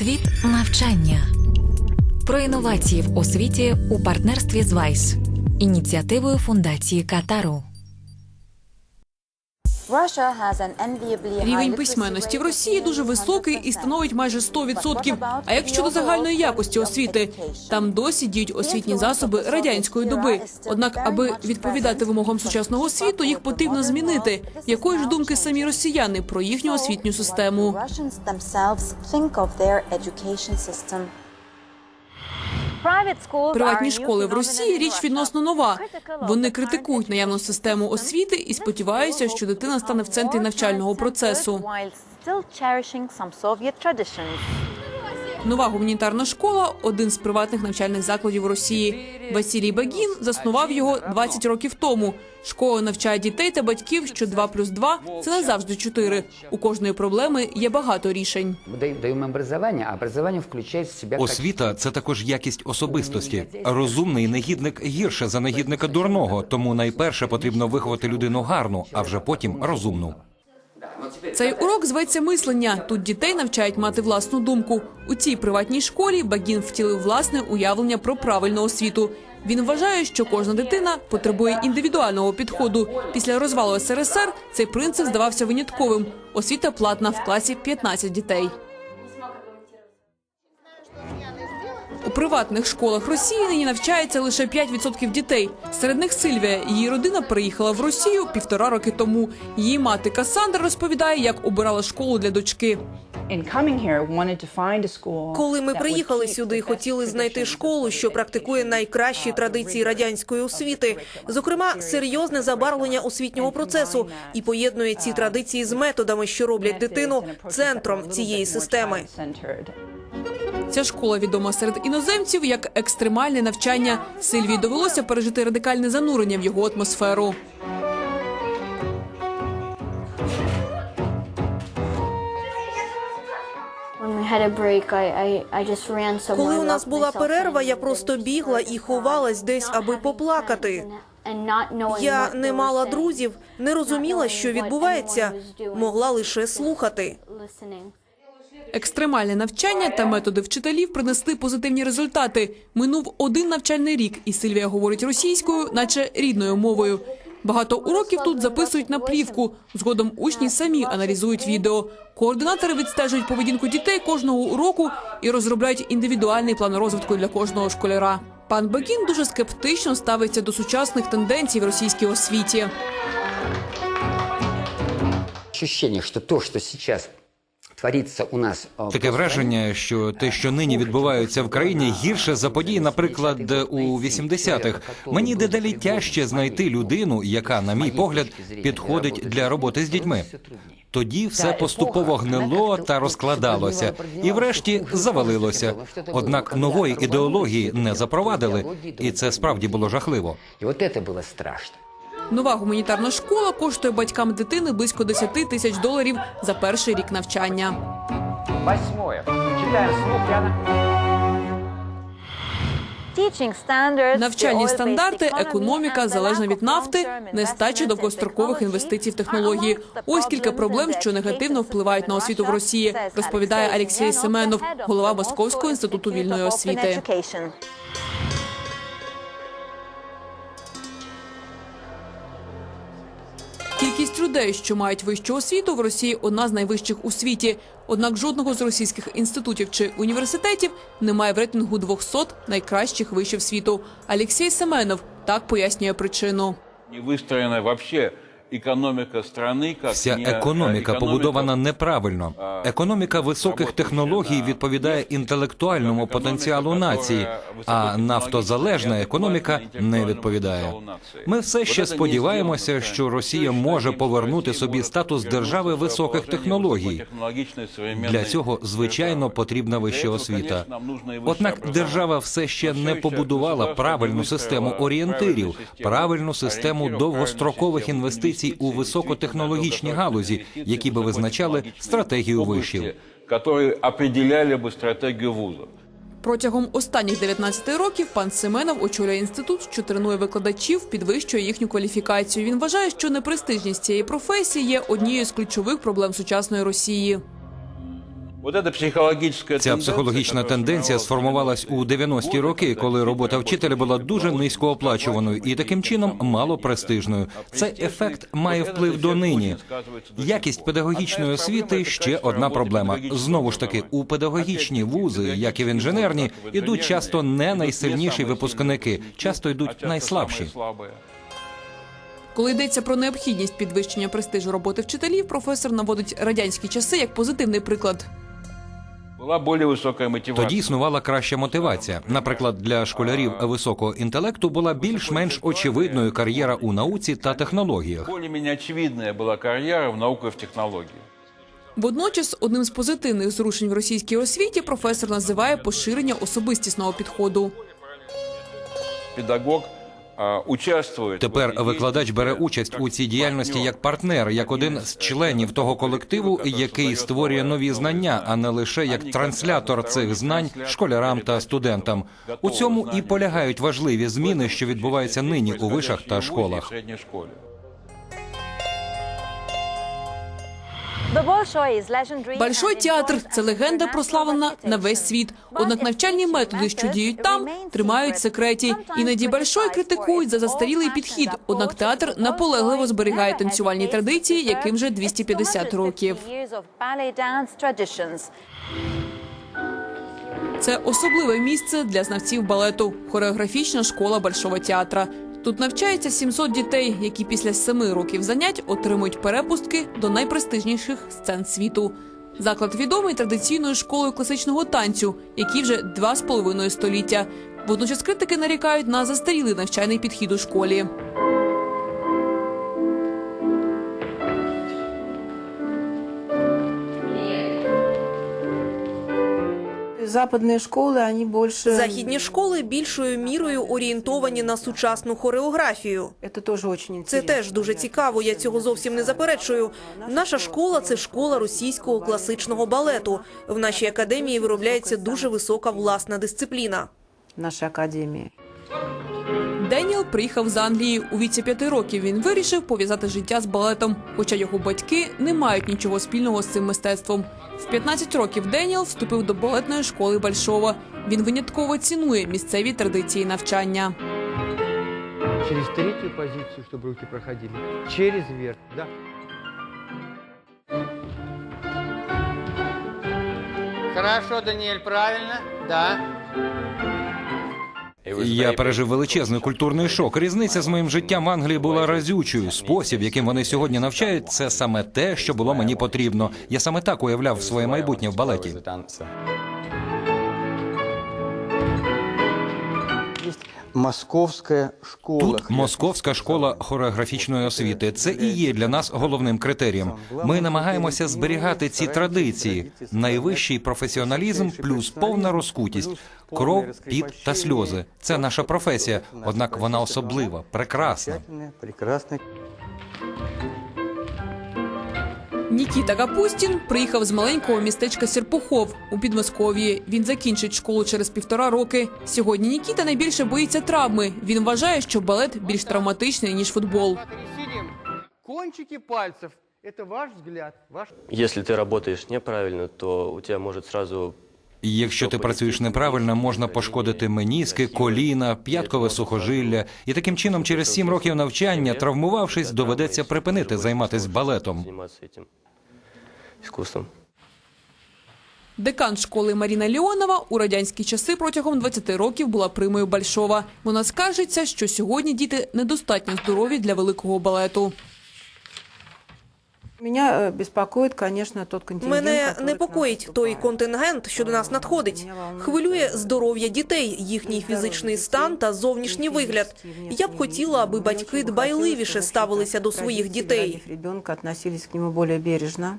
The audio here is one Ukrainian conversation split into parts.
Світ навчання про інновації в освіті у партнерстві з ВАЙС, ініціативою фундації Катару. Рівень письменності в Росії дуже високий і становить майже 100%. А як щодо загальної якості освіти, там досі діють освітні засоби радянської доби. Однак, аби відповідати вимогам сучасного світу, їх потрібно змінити. Якої ж думки самі росіяни про їхню освітню систему? Приватні школи в Росії річ відносно нова. Вони критикують наявну систему освіти і сподіваються, що дитина стане в центрі навчального процесу. Нова гуманітарна школа один з приватних навчальних закладів Росії. Василій Багін заснував його 20 років тому. Школа навчає дітей та батьків, що 2 плюс 2 – це не завжди 4. У кожної проблеми є багато рішень. Даем, даем а образование включает в себя Освіта це також якість особистості. Розумний негідник гірше за негідника дурного. Тому найперше потрібно виховати людину гарну, а вже потім розумну. Цей урок зветься мислення. Тут дітей навчають мати власну думку. У цій приватній школі Багін втілив власне уявлення про правильну освіту. Він вважає, що кожна дитина потребує індивідуального підходу. Після розвалу СРСР цей принцип здавався винятковим. Освіта платна в класі 15 дітей. У приватних школах Росії нині навчається лише 5% дітей. Серед них Сильвія. Її родина приїхала в Росію півтора роки тому. Її мати Касандра розповідає, як обирала школу для дочки. Коли ми приїхали сюди, хотіли знайти школу, що практикує найкращі традиції радянської освіти, зокрема серйозне забарвлення освітнього процесу, і поєднує ці традиції з методами, що роблять дитину центром цієї системи. Ця школа відома серед іноземців як екстремальне навчання. Сильвії довелося пережити радикальне занурення в його атмосферу. Коли у нас була перерва, я просто бігла і ховалась десь, аби поплакати. Я не мала друзів, не розуміла, що відбувається, могла лише слухати. Екстремальне навчання та методи вчителів принесли позитивні результати. Минув один навчальний рік, і Сильвія говорить російською, наче рідною мовою. Багато уроків тут записують на плівку. Згодом учні самі аналізують відео. Координатори відстежують поведінку дітей кожного уроку і розробляють індивідуальний план розвитку для кожного школяра. Пан Бекін дуже скептично ставиться до сучасних тенденцій в російській освіті. ощущение, что то, что сейчас творится у нас... э, в Таке стране, враження, що те, що нині відбувається в країні, гірше за події, наприклад, у 80-х. Мені дедалі тяжче знайти людину, яка, на мій погляд, підходить для роботи з дітьми. Тоді все поступово гнило та розкладалося, і врешті завалилося. Однак нової ідеології не запровадили, і це справді було жахливо. И вот это было страшно. Нова гуманітарна школа коштує батькам дитини близько 10 тисяч доларів за перший рік навчання. Восьмое. Читаем вслух, Яна. Навчальні стандарти, економіка залежна від нафти, нестачі довгострокових інвестицій в технології. Ось кілька проблем, що негативно впливають на освіту в Росії, розповідає Алексій Семенов, голова Московського інституту вільної освіти. Кількість людей, що мають вищу освіту в Росії, одна з найвищих у світі. Однак жодного з російських інститутів чи університетів немає в рейтингу 200 найкращих вишів світу. Алексій Семенов так пояснює причину. Не выстроена вообще экономика страны как Вся не, економіка побудована неправильно. Економіка високих технологій відповідає інтелектуальному потенціалу нації, а нафтозалежна економіка не відповідає. Ми все ще сподіваємося, що Росія може повернути собі статус держави високих технологій. Для цього звичайно потрібна вища освіта. Однак держава все ще не побудувала правильну систему орієнтирів, правильну систему довгострокових інвестицій у високотехнологічні галузі, які би визначали стратегію вишів. які определяли б стратегію вузу. Протягом останніх 19 років пан Семенов очолює інститут, що тренує викладачів, підвищує їхню кваліфікацію. Він вважає, що непрестижність цієї професії є однією з ключових проблем сучасної Росії. Ця психологічна тенденція сформувалась у 90-ті роки, коли робота вчителя була дуже низькооплачуваною і таким чином мало престижною. Цей ефект має вплив до нині. Якість педагогічної освіти ще одна проблема. Знову ж таки, у педагогічні вузи, як і в інженерні, ідуть часто не найсильніші випускники, часто йдуть найслабші. Коли йдеться про необхідність підвищення престижу роботи вчителів, професор наводить радянські часи як позитивний приклад Была более высокая мотивация. Тоді існувала краща мотивація. Наприклад, для школярів високого інтелекту була більш-менш очевидною кар'єра у науці та технологіях. Более-менее очевидная была карьера в науке и в технологии. Водночас, одним з позитивних зрушень в російській освіті професор називає поширення особистісного підходу. Педагог а, участвует. в Тепер викладач бере участь у цій діяльності як партнер, як один з членів того колективу, який створює нові знання, а не лише як транслятор цих знань школярам та студентам. У цьому і полягають важливі зміни, що відбуваються нині у вишах та школах. Большой театр це легенда прославлена на весь світ. Однак навчальні методи, що діють там, тримають в секреті. Іноді Большой критикують за застарілий підхід. Однак театр наполегливо зберігає танцювальні традиції, яким вже 250 років. Це особливе місце для знавців балету хореографічна школа Большого театра. Тут навчається 700 дітей, які після семи років занять отримують перепустки до найпрестижніших сцен світу. Заклад відомий традиційною школою класичного танцю, який вже два з половиною століття. Водночас критики нарікають на застарілий навчальний підхід у школі. Западные школы, они больше... Західні школи більшою мірою орієнтовані на сучасну хореографію. Это тоже очень Це интересно. теж дуже цікаво. Я цього зовсім не заперечую. Наша школа це школа російського класичного балету. В нашій академії виробляється дуже висока власна дисципліна. В нашей академии. Деніел приїхав з Англії. У віці п'яти років він вирішив пов'язати життя з балетом, хоча його батьки не мають нічого спільного з цим мистецтвом. В 15 років Деніел вступив до балетної школи Большого. Він винятково цінує місцеві традиції навчання. Через третью позицию, чтобы руки проходили. Через верх, да. Хорошо, Даниэль, правильно? Да. Я пережив величезний культурний шок. Різниця з моїм життям в Англії була разючою. Спосіб, яким вони сьогодні навчають, це саме те, що було мені потрібно. Я саме так уявляв своє майбутнє в балеті. Есть московская школа. Тут московська школа хореографічної освіти. Це і є для нас головним критерієм. Ми намагаємося зберігати ці традиції. Найвищий професіоналізм плюс повна розкутість, кров, піт та сльози. Це наша професія, однак вона особлива, прекрасна. Нікіта Капустін приїхав з маленького містечка Серпухов у Підмосков'ї. Він закінчить школу через півтора роки. Сьогодні Нікіта найбільше боїться травми. Він вважає, що балет більш травматичний ніж футбол. Кончики пальців це ваш взгляд, ваш Если ты работаешь неправильно, то у тебе може сразу Якщо ти працюєш неправильно, можна пошкодити меніски, коліна, п'яткове сухожилля, і таким чином, через сім років навчання, травмувавшись, доведеться припинити займатися балетом. Декан школи Маріна Леонова у радянські часи протягом 20 років була примою Большова. Вона скаржиться, що сьогодні діти недостатньо здорові для великого балету. Мене к мене непокоїть той контингент, що до нас надходить. Хвилює здоров'я дітей, їхній фізичний стан та зовнішній вигляд. Я б хотіла, аби батьки дбайливіше ставилися до своїх дітей. Ребенка относились к нему более бережно.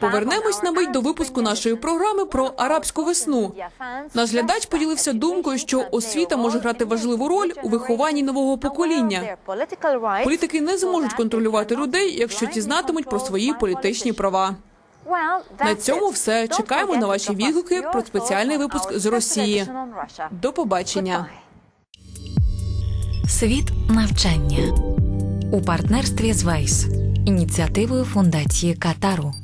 Повернемось на мить до випуску нашої програми про арабську весну. Наш глядач поділився думкою, що освіта може грати важливу роль у вихованні нового покоління. Політики не зможуть контролювати людей, якщо ті знатимуть про свої політичні права. На цьому все. Чекаємо на ваші відгуки про спеціальний випуск з Росії. До побачення. Світ навчання у партнерстві з Вайс, ініціативою фундації Катару.